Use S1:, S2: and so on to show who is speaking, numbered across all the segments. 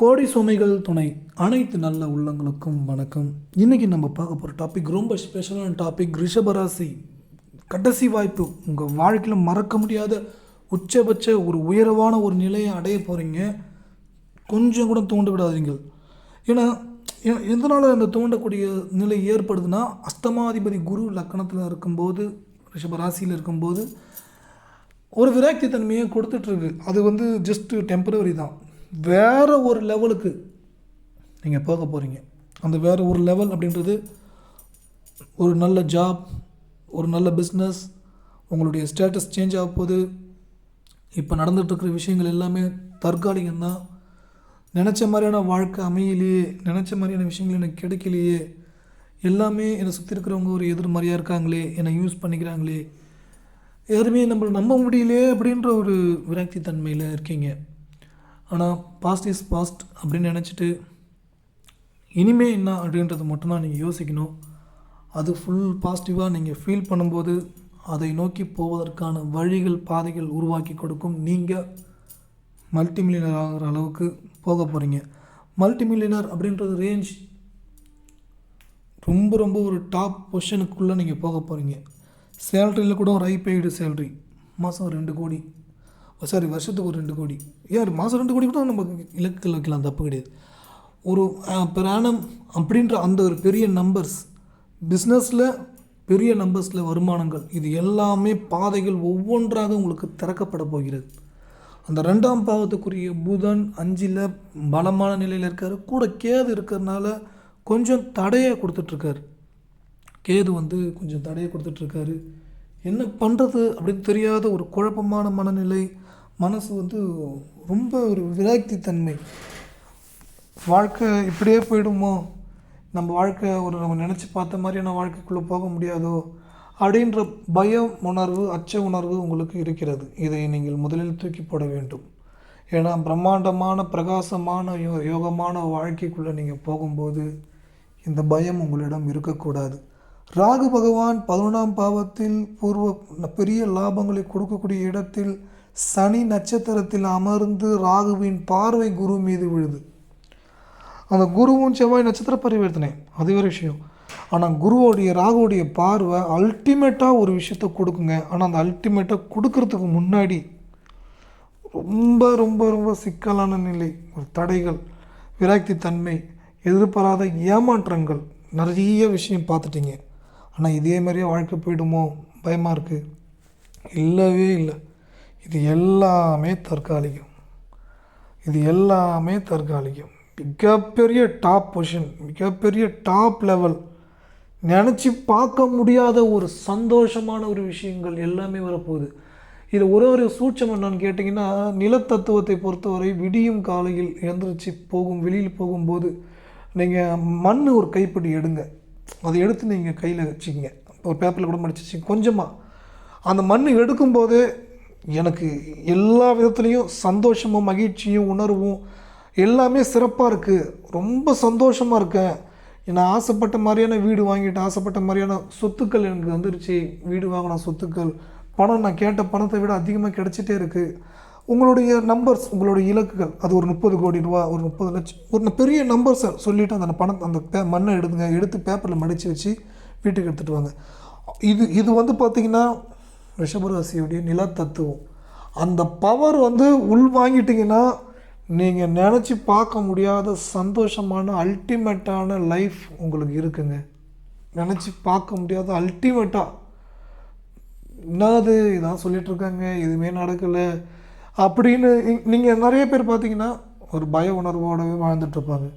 S1: கோடி சுமைகள் துணை. அனைத்து நல்ல உள்ளங்களுக்கும் வணக்கம். இன்றைக்கி நம்ம பார்க்க போகிற டாபிக் ரொம்ப ஸ்பெஷலான டாபிக் ரிஷபராசி கடைசி வாய்ப்பு. உங்கள் வாழ்க்கையில் மறக்க முடியாத உச்சபட்ச ஒரு உயர்வான ஒரு நிலையை அடைய போகிறீங்க கொஞ்சம் கூட தூண்ட விடாதீங்கள் ஏன்னா எதனால் அந்த தூண்டக்கூடிய நிலை ஏற்படுதுன்னா அஷ்டமாதிபதி குரு லக்கணத்தில் இருக்கும்போது ரிஷபராசியில் இருக்கும்போது ஒரு விராக்தி தன்மையை கொடுத்துட்ருக்கு அது வந்து ஜஸ்ட்டு டெம்பரவரி தான். வேறு ஒரு லெவலுக்கு நீங்கள் போக போகிறீங்க அந்த வேறு ஒரு லெவல் அப்படின்றது ஒரு நல்ல ஜாப் ஒரு நல்ல பிஸ்னஸ் உங்களுடைய ஸ்டேட்டஸ் சேஞ்ச் ஆக போகுது. இப்போ நடந்துகிட்ருக்கிற விஷயங்கள் எல்லாமே தற்காலிகம்தான். நினச்ச மாதிரியான வாழ்க்கை அமையலையே நினச்ச மாதிரியான விஷயங்கள் எனக்கு கிடைக்கலையே. எல்லாமே என்னை சுற்றி இருக்கிறவங்க ஒரு எதிர்மறையாக இருக்காங்களே என்னை யூஸ் பண்ணிக்கிறாங்களே. யாருமே நம்மளை நம்ப முடியலையே அப்படின்ற ஒரு விராக்தி தன்மையில் இருக்கீங்க. ஆனால் பாஸ்ட் இஸ் பாஸ்ட் அப்படின்னு நினச்சிட்டு இனிமே என்ன அப்படின்றது மட்டும்தான் நீங்கள் யோசிக்கணும். அது ஃபுல் பாசிட்டிவாக நீங்கள் ஃபீல் பண்ணும்போது அதை நோக்கி போவதற்கான வழிகள் பாதைகள் உருவாக்கி கொடுக்கும் நீங்கள் மல்டிமில்லியனர் ஆகிற அளவுக்கு போக போகிறீங்க மல்டி மில்லியனர் அப்படின்றது ரேஞ்ச் ரொம்ப ரொம்ப ஒரு டாப் பொசிஷனுக்குள்ளே நீங்கள் போக போகிறீங்க சேல்ரியில் கூட ஒரு ஹை பெய்டு மாதம் ரெண்டு கோடி. சாரி வருஷத்துக்கு ஒரு ரெண்டு கோடி. யார் மாதம் ரெண்டு கோடி கூட நம்ம இலக்குகள் வைக்கலாம் தப்பு கிடையாது. ஒரு பிராணம் அப்படின்ற அந்த ஒரு பெரிய நம்பர்ஸ் பிஸ்னஸில் பெரிய நம்பர்ஸில் வருமானங்கள் இது எல்லாமே பாதைகள் ஒவ்வொன்றாக உங்களுக்கு திறக்கப்பட போகிறது. அந்த ரெண்டாம் பாவத்துக்குரிய புதன் அஞ்சில் பலமான நிலையில் இருக்கார். கூட கேது இருக்கிறதுனால கொஞ்சம் தடையை கொடுத்துட்ருக்காரு கேது வந்து கொஞ்சம் தடையை கொடுத்துட்ருக்காரு என்ன பண்ணுறது அப்படின்னு தெரியாத ஒரு குழப்பமான மனநிலை மனசு வந்து ரொம்ப ஒரு விராக்தி தன்மை வாழ்க்கை இப்படியே போயிடுமோ? நம்ம வாழ்க்கை ஒரு நம்ம நினச்சி பார்த்த மாதிரியான வாழ்க்கைக்குள்ளே போக முடியாதோ? அப்படின்ற பயம் உணர்வு அச்ச உணர்வு உங்களுக்கு இருக்கிறது. இதை நீங்கள் முதலில் தூக்கி போட வேண்டும். ஏன்னா பிரம்மாண்டமான பிரகாசமான யோ யோகமான வாழ்க்கைக்குள்ளே நீங்கள் போகும்போது இந்த பயம் உங்களிடம் இருக்கக்கூடாது. ராகு பகவான் பதினொன்றாம் பாவத்தில் பூர்வ பெரிய லாபங்களை கொடுக்கக்கூடிய இடத்தில் சனி நட்சத்திரத்தில் அமர்ந்து ராகுவின் பார்வை குரு மீது விழுது. அந்த குருவும் செவ்வாய் நட்சத்திர பரிவர்த்தனை. அது ஒரு விஷயம். ஆனால் குருவோடைய ராகுவோடைய பார்வை அல்டிமேட்டாக ஒரு விஷயத்த கொடுக்குங்க. ஆனால் அந்த அல்டிமேட்டாக கொடுக்கறதுக்கு முன்னாடி ரொம்ப ரொம்ப ரொம்ப சிக்கலான நிலை. ஒரு தடைகள் விராக்தி தன்மை எதிர்பாராத ஏமாற்றங்கள் நிறைய விஷயம் பார்த்துட்டீங்க. ஆனால் இதே மாதிரியே வாழ்க்கை போயிடுமோ? பயமாக இருக்குது இல்லவே இல்லை. இது எல்லாமே தற்காலிகம். இது எல்லாமே தற்காலிகம். மிகப்பெரிய டாப் பொசிஷன் மிகப்பெரிய டாப் லெவல் நினச்சி பார்க்க முடியாத ஒரு சந்தோஷமான ஒரு விஷயங்கள் எல்லாமே வரப்போகுது. இது ஒரு ஒரு சூட்சம் என்னன்னு கேட்டிங்கன்னா நிலத்தத்துவத்தை பொறுத்தவரை விடியும் காலையில் எழுந்திரிச்சு போகும் வெளியில் போகும்போது நீங்கள் மண் ஒரு கைப்பிடி எடுங்க. அதை எடுத்து நீங்கள் கையில் வச்சுக்கிங்க. ஒரு பேப்பரில் கூட மடிச்சு வச்சுங்க கொஞ்சமாக அந்த மண் எடுக்கும்போது எனக்கு எல்லா விதத்துலேயும் சந்தோஷமும் மகிழ்ச்சியும் உணர்வும் எல்லாமே சிறப்பாக இருக்குது ரொம்ப சந்தோஷமாக இருக்கேன். நான் ஆசைப்பட்ட மாதிரியான வீடு வாங்கிட்டு ஆசைப்பட்ட மாதிரியான சொத்துக்கள் எனக்கு வந்துருச்சு. வீடு வாங்கின சொத்துக்கள் பணம் நான் கேட்ட பணத்தை விட அதிகமாக கிடச்சிட்டே இருக்குது உங்களுடைய நம்பர்ஸ் உங்களுடைய இலக்குகள் அது ஒரு முப்பது கோடி ரூபா ஒரு முப்பது லட்சம் ஒரு பெரிய நம்பர்ஸை சொல்லிவிட்டு அந்த பணம் அந்த பே மண்ணை எடுத்துங்க எடுத்து பேப்பரில் மடித்து வச்சு வீட்டுக்கு எடுத்துகிட்டு வாங்க. இது இது வந்து பார்த்திங்கன்னா ரிஷபராசியுடைய நிலத்தத்துவம் அந்த பவர் வந்து உள் வாங்கிட்டிங்கன்னா நீங்கள் நினச்சி பார்க்க முடியாத சந்தோஷமான அல்டிமேட்டான லைஃப் உங்களுக்கு இருக்குங்க. நினச்சி பார்க்க முடியாத அல்டிமேட்டாக என்னது இதான் சொல்லிகிட்ருக்காங்க எதுவுமே நடக்கலை. அப்படின்னு நீங்கள் நிறைய பேர் பார்த்தீங்கன்னா ஒரு பய உணர்வோடவே வாழ்ந்துட்டுருப்பாங்க.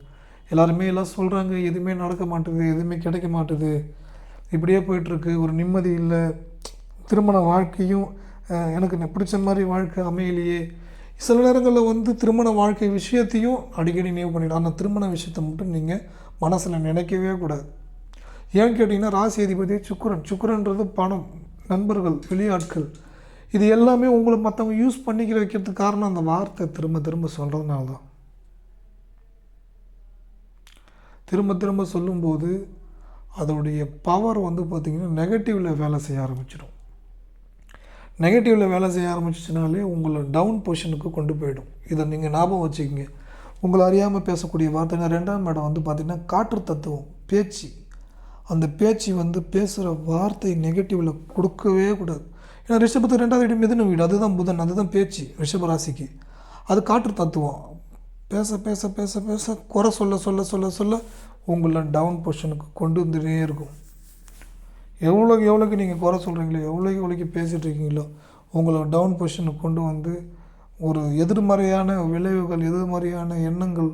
S1: எல்லாருமே எல்லாம் சொல்கிறாங்க எதுவுமே நடக்க மாட்டுது எதுவுமே கிடைக்க மாட்டுது. இப்படியே போயிட்டுருக்கு ஒரு நிம்மதி இல்லை. திருமண வாழ்க்கையும் எனக்கு பிடிச்ச மாதிரி வாழ்க்கை அமையலையே. சில நேரங்களில் வந்து திருமண வாழ்க்கை விஷயத்தையும் அடிக்கடி நினைவு பண்ணிடும் அந்த திருமண விஷயத்தை மட்டும் நீங்கள் மனசில் நினைக்கவே கூடாது. ஏன்னு கேட்டிங்கன்னா ராசி அதிபதி சுக்கிரன். சுக்கரன்றது பணம் நண்பர்கள் வெளியாட்கள் இது எல்லாமே உங்களை மற்றவங்க யூஸ் பண்ணிக்கிற வைக்கிறதுக்கு காரணம் அந்த வார்த்தை. திரும்ப திரும்ப சொல்கிறதுனால தான். திரும்ப திரும்ப சொல்லும்போது அதோடைய பவர் வந்து பார்த்திங்கன்னா நெகட்டிவில் வேலை செய்ய ஆரம்பிச்சிடும். நெகட்டிவில் வேலை செய்ய ஆரம்பிச்சிச்சினாலே உங்களை டவுன் பொசிஷனுக்கு கொண்டு போயிடும். இதை நீங்கள் ஞாபகம் வச்சுக்கோங்க. உங்களை அறியாமல் பேசக்கூடிய வார்த்தைங்க ரெண்டாம் இடம் வந்து பார்த்திங்கன்னா காற்று தத்துவம் பேச்சு. அந்த பேச்சு வந்து பேசுகிற வார்த்தை நெகட்டிவில் கொடுக்கவே கூடாது. ஏன்னா ரிஷபத்துக்கு ரெண்டாவது வீடு மிதன வீடு? அதுதான் புதன் அதுதான் பேச்சு ரிஷப ராசிக்கு. அது காற்று தத்துவம். பேச பேச பேச பேச குறை சொல்ல சொல்ல சொல்ல சொல்ல உங்களை டவுன் பொசிஷனுக்கு கொண்டு வந்துட்டே இருக்கும். எவ்வளோக்கு எவ்வளோக்கு நீங்கள் குறை சொல்கிறீங்களோ எவ்வளோக்கு எவ்வளோக்கு பேசிகிட்டு இருக்கீங்களோ உங்களை டவுன் பொசிஷனுக்கு கொண்டு வந்து ஒரு எதிர்மறையான விளைவுகள் எதிர்மறையான எண்ணங்கள்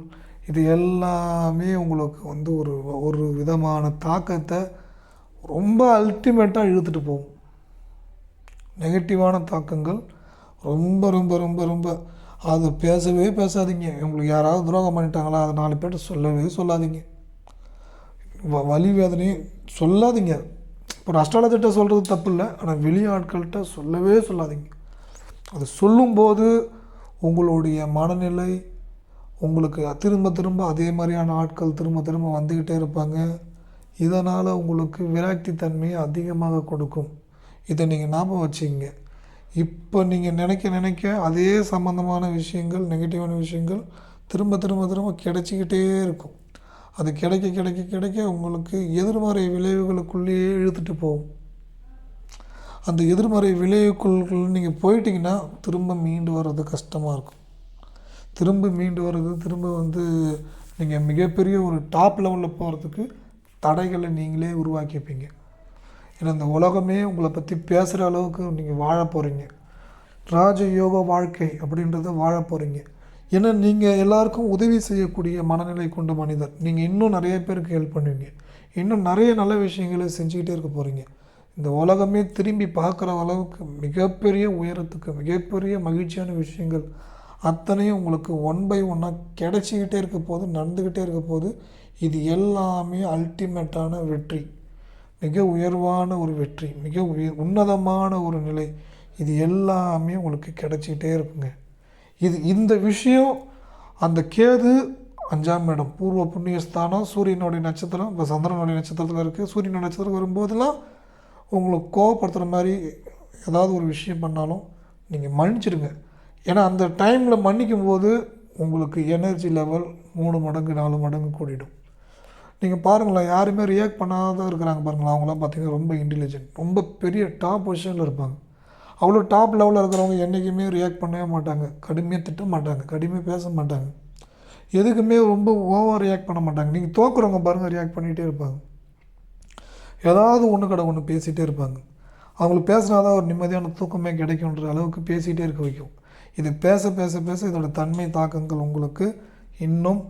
S1: இது எல்லாமே உங்களுக்கு வந்து ஒரு ஒரு விதமான தாக்கத்தை ரொம்ப அல்டிமேட்டாக இழுத்துட்டு போகும். நெகட்டிவான தாக்கங்கள் ரொம்ப ரொம்ப ரொம்ப ரொம்ப. அது பேசவே பேசாதீங்க. உங்களுக்கு யாராவது துரோகம் பண்ணிட்டாங்களா அதை நாலு பேர்ட்ட சொல்லவே சொல்லாதீங்க. வ வலி வேதனையும் சொல்லாதீங்க. இப்போ அஸ்ட்ராலஜிட்ட சொல்கிறது தப்பு இல்லை ஆனால் வெளி ஆட்கள்கிட்ட சொல்லவே சொல்லாதீங்க. அது சொல்லும்போது உங்களுடைய மனநிலை உங்களுக்கு திரும்ப திரும்ப அதே மாதிரியான ஆட்கள் திரும்ப திரும்ப வந்துக்கிட்டே இருப்பாங்க. இதனால் உங்களுக்கு விராக்தி தன்மையை அதிகமாக கொடுக்கும். இதை நீங்கள் ஞாபகம் வச்சுங்க இப்போ நீங்கள் நினைக்க நினைக்க அதே சம்மந்தமான விஷயங்கள் நெகட்டிவான விஷயங்கள் திரும்ப திரும்ப திரும்ப கிடைச்சிக்கிட்டே இருக்கும். அது கிடைக்க கிடைக்க கிடைக்க உங்களுக்கு எதிர்மறை விளைவுகளுக்குள்ளேயே இழுத்துட்டு போகும். அந்த எதிர்மறை விளைவுக்குள் நீங்கள் போயிட்டீங்கன்னா திரும்ப மீண்டு வர்றது கஷ்டமாக இருக்கும். திரும்ப மீண்டு வர்றது திரும்ப வந்து நீங்கள் மிகப்பெரிய ஒரு டாப் லெவலில் போகிறதுக்கு தடைகளை நீங்களே உருவாக்கிப்பீங்க. ஏன்னா இந்த உலகமே உங்களை பற்றி பேசுகிற அளவுக்கு நீங்கள் வாழ போகிறீங்க ராஜயோக வாழ்க்கை அப்படின்றத வாழ போகிறீங்க ஏன்னா நீங்கள் எல்லாருக்கும் உதவி செய்யக்கூடிய மனநிலை கொண்ட மனிதர். நீங்கள் இன்னும் நிறைய பேருக்கு ஹெல்ப் பண்ணுவீங்க. இன்னும் நிறைய நல்ல விஷயங்களை செஞ்சுக்கிட்டே இருக்க போகிறீங்க இந்த உலகமே திரும்பி பார்க்குற அளவுக்கு மிகப்பெரிய உயரத்துக்கு மிகப்பெரிய மகிழ்ச்சியான விஷயங்கள் அத்தனையும் உங்களுக்கு ஒன் பை ஒன்னாக கிடச்சிக்கிட்டே இருக்க போது நடந்துக்கிட்டே இருக்க போது இது எல்லாமே அல்டிமேட்டான வெற்றி. மிக உயர்வான ஒரு வெற்றி மிக உயர் உன்னதமான ஒரு நிலை. இது எல்லாமே உங்களுக்கு கிடச்சிக்கிட்டே இருக்குங்க. இது இந்த விஷயம் அந்த கேது அஞ்சாம் இடம் பூர்வ புண்ணியஸ்தானம் சூரியனுடைய நட்சத்திரம் இப்போ சந்திரனுடைய நட்சத்திரத்தில் இருக்குது சூரியனுடைய நட்சத்திரம் வரும்போதெல்லாம் உங்களை கோவப்படுத்துகிற மாதிரி ஏதாவது ஒரு விஷயம் பண்ணாலும் நீங்கள் மன்னிச்சிடுங்க. ஏன்னா அந்த டைமில் மன்னிக்கும் போது உங்களுக்கு எனர்ஜி லெவல் மூணு மடங்கு நாலு மடங்கு கூடிடும். நீங்கள் பாருங்களேன் யாருமே ரியாக்ட் பண்ணாத இருக்கிறாங்க பாருங்களேன். அவங்களாம் பார்த்தீங்கன்னா ரொம்ப இன்டெலிஜென்ட் ரொம்ப பெரிய டாப் பொசிஷனில் இருப்பாங்க. அவ்வளோ டாப் லெவலில் இருக்கிறவங்க என்றைக்குமே ரியாக்ட் பண்ணவே மாட்டாங்க. கடுமையாக திட்ட மாட்டாங்க. கடுமையாக பேச மாட்டாங்க. எதுக்குமே ரொம்ப ஓவர் ரியாக்ட் பண்ண மாட்டாங்க. நீங்கள் தோக்குறவங்க பாருங்கள் ரியாக்ட் பண்ணிகிட்டே இருப்பாங்க. ஏதாவது ஒன்று கடை ஒன்று பேசிகிட்டே இருப்பாங்க. அவங்களுக்கு பேசினா தான் ஒரு நிம்மதியான தூக்கமே கிடைக்குன்ற அளவுக்கு பேசிகிட்டே இருக்க வைக்கும். இது பேச பேச பேச இதோட தன்மை தாக்கங்கள் உங்களுக்கு இன்னும்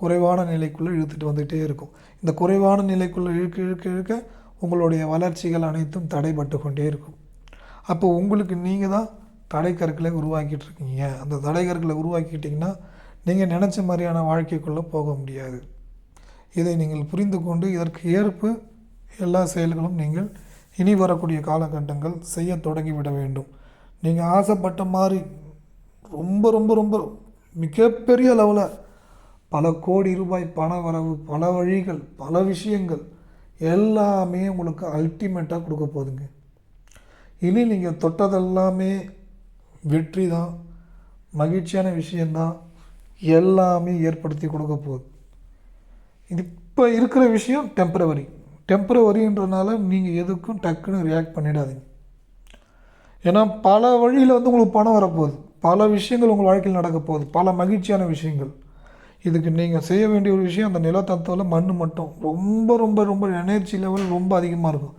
S1: குறைவான நிலைக்குள்ளே இழுத்துட்டு வந்துகிட்டே இருக்கும். இந்த குறைவான நிலைக்குள்ளே இழுக்க இழுக்க இழுக்க உங்களுடைய வளர்ச்சிகள் அனைத்தும் தடைபட்டு கொண்டே இருக்கும். அப்போ உங்களுக்கு நீங்கள் தான் தடைக்கற்களை உருவாக்கிட்டு இருக்கீங்க. அந்த தடைக்கற்களை உருவாக்கிட்டிங்கன்னா நீங்கள் நினச்ச மாதிரியான வாழ்க்கைக்குள்ளே போக முடியாது. இதை நீங்கள் புரிந்து கொண்டு இதற்கு ஏற்பு எல்லா செயல்களும் நீங்கள் இனி வரக்கூடிய காலகட்டங்கள் செய்ய தொடங்கிவிட வேண்டும். நீங்கள் ஆசைப்பட்ட மாதிரி ரொம்ப ரொம்ப ரொம்ப மிகப்பெரிய அளவில் பல கோடி ரூபாய் பண வரவு பல வழிகள் பல விஷயங்கள் எல்லாமே உங்களுக்கு அல்டிமேட்டாக கொடுக்க போகுதுங்க. இனி நீங்கள் தொட்டதெல்லாமே வெற்றி தான் மகிழ்ச்சியான விஷயந்தான் எல்லாமே ஏற்படுத்தி கொடுக்க போகுது. இது இப்போ இருக்கிற விஷயம் டெம்பரவரி டெம்பரவரின்றனால நீங்கள் எதுக்கும் டக்குன்னு ரியாக்ட் பண்ணிடாதீங்க. ஏன்னா பல வழியில் வந்து உங்களுக்கு பணம் வரப்போகுது. பல விஷயங்கள் உங்கள் வாழ்க்கையில் நடக்க போகுது. பல மகிழ்ச்சியான விஷயங்கள். இதுக்கு நீங்கள் செய்ய வேண்டிய ஒரு விஷயம் அந்த நிலத்தத்துவில் மண் மட்டும். ரொம்ப ரொம்ப ரொம்ப எனர்ஜி லெவல் ரொம்ப அதிகமாக இருக்கும்.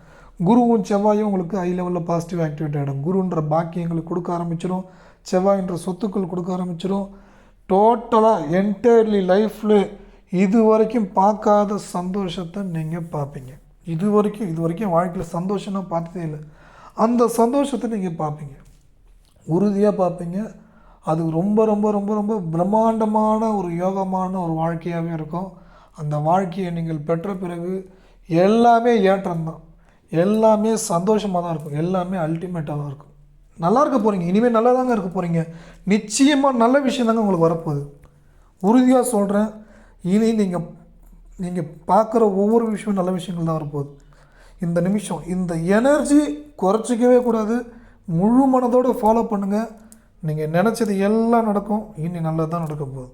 S1: குருவும் செவ்வாயும் உங்களுக்கு ஹை லெவலில் பாசிட்டிவ் ஆக்டிவேட் ஆகிடும் குருன்ற பாக்கியங்களுக்கு கொடுக்க ஆரம்பிச்சிடும் செவ்வாயின்ற சொத்துக்கள் கொடுக்க ஆரம்பிச்சிடும் டோட்டலாக என்டையர்லி லைஃப்பில் இது வரைக்கும் பார்க்காத சந்தோஷத்தை நீங்கள் பார்ப்பீங்க. இது வரைக்கும் இது வரைக்கும் வாழ்க்கையில் சந்தோஷம்னா பார்த்ததே இல்லை. அந்த சந்தோஷத்தை நீங்கள் பார்ப்பீங்க. உறுதியாக பார்ப்பீங்க. அது ரொம்ப ரொம்ப ரொம்ப ரொம்ப பிரம்மாண்டமான ஒரு யோகமான ஒரு வாழ்க்கையாகவே இருக்கும். அந்த வாழ்க்கையை நீங்கள் பெற்ற பிறகு எல்லாமே ஏற்றம்தான். எல்லாமே சந்தோஷமாக தான் இருக்கும். எல்லாமே அல்டிமேட்டாக தான் இருக்கும். நல்லா இருக்க போகிறீங்க இனிமேல் நல்லா தாங்க இருக்க போகிறீங்க நிச்சயமாக நல்ல விஷயம் தாங்க உங்களுக்கு வரப்போகுது. உறுதியாக சொல்கிறேன் இனி நீங்கள் நீங்கள் பார்க்குற ஒவ்வொரு விஷயமும் நல்ல விஷயங்கள் தான் வரப்போகுது. இந்த நிமிஷம் இந்த எனர்ஜி குறைச்சிக்கவே கூடாது. முழு மனதோடு ஃபாலோ பண்ணுங்கள் நீங்கள் நினச்சது எல்லாம் நடக்கும். இனி நல்லது தான் நடக்க போகுது.